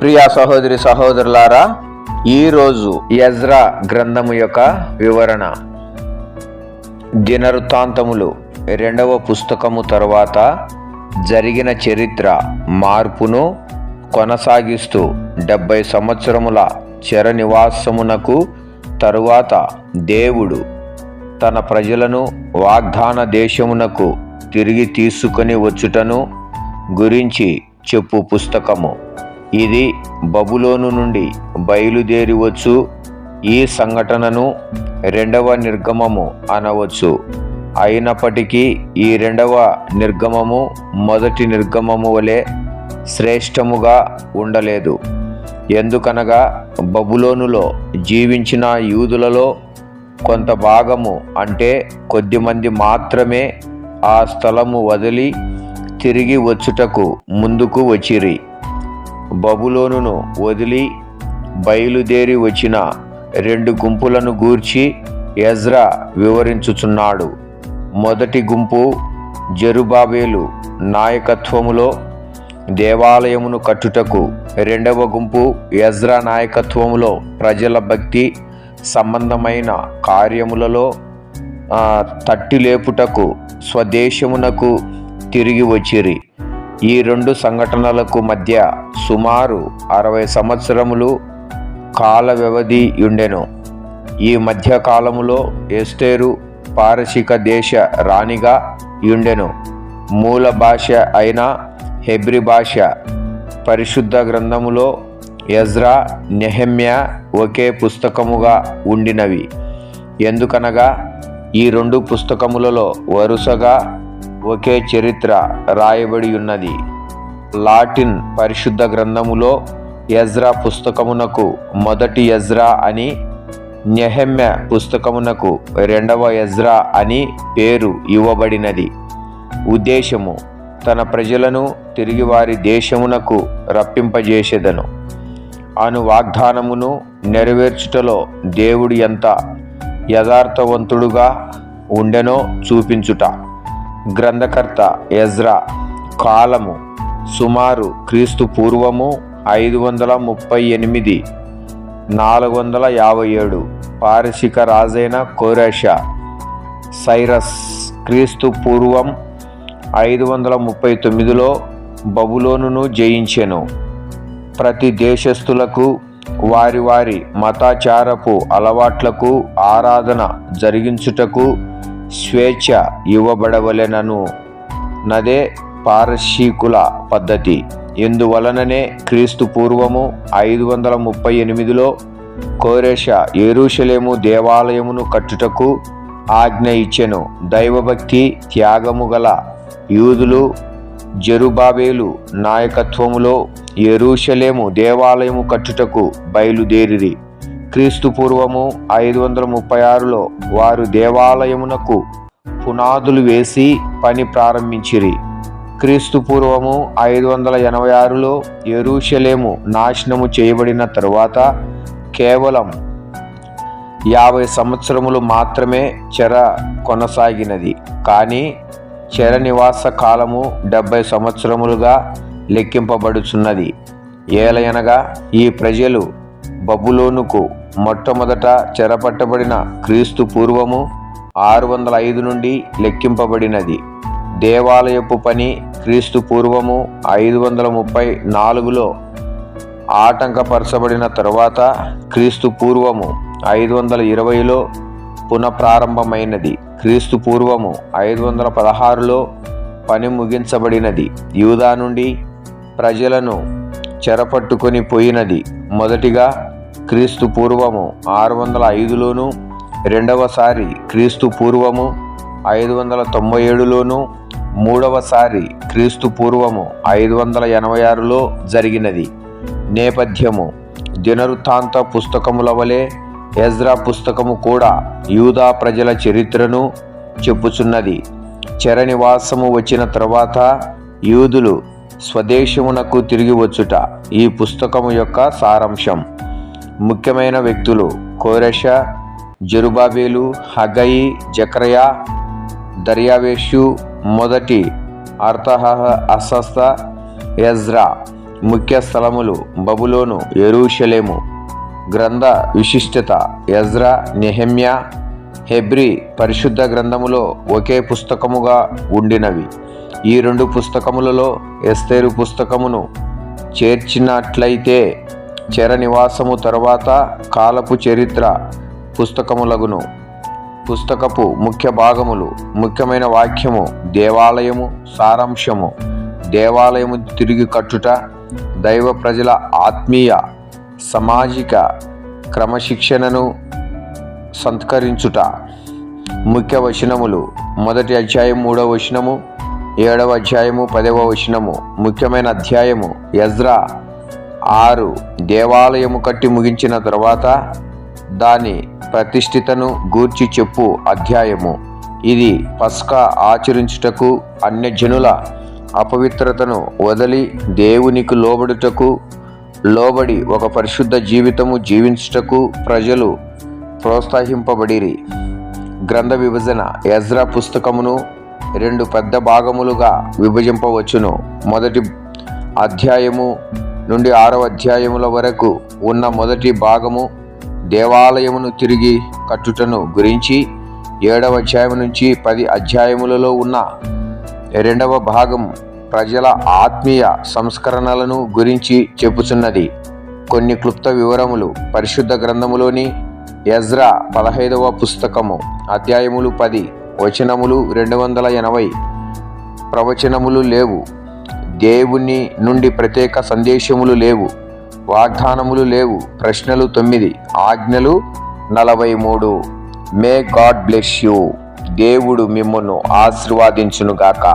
ప్రియా సహోదరి సహోదరులారా ఈరోజు యజ్రా గ్రంథము యొక్క వివరణ. దినవృత్తాంతములు రెండవ పుస్తకము తరువాత జరిగిన చరిత్ర మార్పును కొనసాగిస్తూ డెబ్బై సంవత్సరముల చెర నివాసమునకు తరువాత దేవుడు తన ప్రజలను వాగ్దాన దేశమునకు తిరిగి తీసుకొని వచ్చుటను గురించి చెప్పు పుస్తకము. ఇది బబులోను నుండి బయలుదేరి వచ్చు ఈ సంఘటనను రెండవ నిర్గమము అనవచ్చు. అయినప్పటికీ ఈ రెండవ నిర్గమము మొదటి నిర్గమము వలె శ్రేష్టముగా ఉండలేదు. ఎందుకనగా బబులోనులో జీవించిన యూదులలో కొంత భాగము అంటే కొద్దిమంది మాత్రమే ఆ స్థలము వదిలి తిరిగి వచ్చుటకు ముందుకు వచ్చిరి. బబులోనును వదిలి బయలుదేరి వచ్చిన రెండు గుంపులను గూర్చి ఎజ్రా వివరించుచున్నాడు. మొదటి గుంపు జరుబాబేలు నాయకత్వములో దేవాలయమును కట్టుటకు రెండవ గుంపు ఎజ్రా నాయకత్వములో ప్రజల భక్తి సంబంధమైన కార్యములలో తట్టిలేపుటకు స్వదేశమునకు తిరిగి వచ్చిరి. ఈ రెండు సంఘటనలకు మధ్య సుమారు అరవై సంవత్సరములు కాల వ్యవధి ఉండెను ఈ మధ్యకాలములో ఎస్టేరు పారసిక దేశ రాణిగా యుండెను. మూల భాష అయిన హెబ్రి భాష పరిశుద్ధ గ్రంథములో ఎజ్రా నెహమ్య ఒకే పుస్తకముగా ఉండినవి. ఎందుకనగా ఈ రెండు పుస్తకములలో వరుసగా ఒకే చరిత్ర రాయబడి ఉన్నది. లాటిన్ పరిశుద్ధ గ్రంథములో ఎజ్రా పుస్తకమునకు మొదటి ఎజ్రా అని నెహమ్య పుస్తకమునకు రెండవ ఎజ్రా అని పేరు ఇవ్వబడినది. ఉద్దేశము తన ప్రజలను తిరిగి వారి దేశమునకు రప్పింపజేసేదను. అను వాగ్దానమును నెరవేర్చుటలో దేవుడు ఎంత యథార్థవంతుడుగా ఉండెనో చూపించుట. గ్రంథకర్త ఎజ్రా కాలము సుమారు క్రీస్తు పూర్వము ఐదు వందల ముప్పై ఎనిమిది నాలుగు వందల యాభై ఏడు పారసిక రాజైన కోరేష సైరస్ క్రీస్తు పూర్వం ఐదు వందల ముప్పై తొమ్మిదిలో బబులోనును జయించెను. ప్రతి దేశస్థులకు వారి వారి మతాచారపు అలవాట్లకు ఆరాధన జరిగించుటకు స్వేచ్ఛ ఇవ్వబడవలెనను. నదే పారశీకుల పద్ధతి. ఇందువలననే క్రీస్తు పూర్వము ఐదు వందల ముప్పై ఎనిమిదిలో కోరేష ఏరూషలేము దేవాలయమును కట్టుటకు ఆజ్ఞ ఇచ్చెను. దైవభక్తి త్యాగము గల యూదులు జరుబాబేలు నాయకత్వములో ఎరూషలేము దేవాలయము కట్టుటకు బయలుదేరిరి. క్రీస్తు పూర్వము ఐదు వందల ముప్పై ఆరులో వారు దేవాలయమునకు పునాదులు వేసి పని ప్రారంభించిరి. క్రీస్తు పూర్వము ఐదు వందల ఎనభై ఆరులో ఎరుషలేము నాశనము చేయబడిన తరువాత కేవలం యాభై సంవత్సరములు మాత్రమే చెర కొనసాగినది. కానీ చెర నివాస కాలము డెబ్బై సంవత్సరములుగా లెక్కింపబడుచున్నది. ఏలయనగా ఈ ప్రజలు బబులోనుకు మొట్టమొదట చెరపట్టబడిన క్రీస్తు పూర్వము ఆరు వందల ఐదు నుండి లెక్కింపబడినది. దేవాలయపు పని క్రీస్తు పూర్వము ఐదు వందల ముప్పై నాలుగులో ఆటంకపరచబడిన తరువాత క్రీస్తు పూర్వము ఐదు వందల ఇరవైలో పునఃప్రారంభమైనది. క్రీస్తు పూర్వము ఐదు వందల పదహారులో పని ముగించబడినది. యూదా నుండి ప్రజలను చెరపట్టుకొని పోయినది. మొదటిగా క్రీస్తు పూర్వము ఆరు వందల ఐదులోను రెండవసారి క్రీస్తు పూర్వము ఐదు వందల తొంభై ఏడులోను మూడవసారి క్రీస్తు పూర్వము ఐదు వందల ఎనభై ఆరులో జరిగినది. నేపథ్యము దినవృత్తాంత పుస్తకముల వలె ఎజ్రా పుస్తకము కూడా యూదా ప్రజల చరిత్రను చెప్పుచున్నది. చరనివాసము వచ్చిన తర్వాత యూదులు స్వదేశమునకు తిరిగి వచ్చుట ఈ పుస్తకము యొక్క సారాంశం. ముఖ్యమైన వ్యక్తులు కోరెష జరుబాబేలు హగయి జక్రయా దర్యావేషు మొదటి అర్థహ అస్వస్థ ఎజ్రా ముఖ్య స్థలములు బబులోను ఎరూషలేము. గ్రంథ విశిష్టత ఎజ్రా నెహమ్యా హెబ్రి పరిశుద్ధ గ్రంథములో ఒకే పుస్తకముగా ఉండినవి. ఈ రెండు పుస్తకములలో ఎస్తేరు పుస్తకమును చేర్చినట్లయితే నివాసము తరువాత కాలపు చరిత్ర పుస్తకములగును. పుస్తకపు ముఖ్య భాగములు ముఖ్యమైన వాక్యము దేవాలయము సారాంశము. దేవాలయము తిరిగి కట్టుట దైవ ప్రజల ఆత్మీయ సామాజిక క్రమశిక్షణను సంస్కరించుట ముఖ్య వచనములు మొదటి అధ్యాయం మూడవ వచనము ఏడవ అధ్యాయము పదవ వచనము ముఖ్యమైన అధ్యాయము ఎజ్రా ఆరు దేవాలయము కట్టి ముగించిన తర్వాత దాని ప్రతిష్ఠితను గూర్చి చెప్పు అధ్యాయము. ఇది పస్కా ఆచరించుటకు అన్యజనుల అపవిత్రతను వదిలి దేవునికి లోబడుటకు లోబడి ఒక పరిశుద్ధ జీవితము జీవించుటకు ప్రజలు ప్రోత్సహింపబడిరి. గ్రంథ విభజన ఎజ్రా పుస్తకమును రెండు పెద్ద భాగములుగా విభజింపవచ్చును. మొదటి అధ్యాయము నుండి ఆరవ అధ్యాయముల వరకు ఉన్న మొదటి భాగము దేవాలయమును తిరిగి కట్టుటను గురించి ఏడవ అధ్యాయం నుంచి పది అధ్యాయములలో ఉన్న రెండవ భాగం ప్రజల ఆత్మీయ సంస్కరణలను గురించి చెప్పుచున్నది కొన్ని క్లుప్త వివరములు పరిశుద్ధ గ్రంథములోని ఎజ్రా పదహైదవ పుస్తకము అధ్యాయములు పది వచనములు రెండు వందల ఎనభై ప్రవచనములు లేవు. దేవుని నుండి ప్రత్యేక సందేశములు లేవు వాగ్దానములు లేవు. ప్రశ్నలు తొమ్మిది ఆజ్ఞలు నలభై మూడు మే గాడ్ బ్లెస్ యూ దేవుడు మిమ్మల్ని ఆశీర్వాదించునుగాక.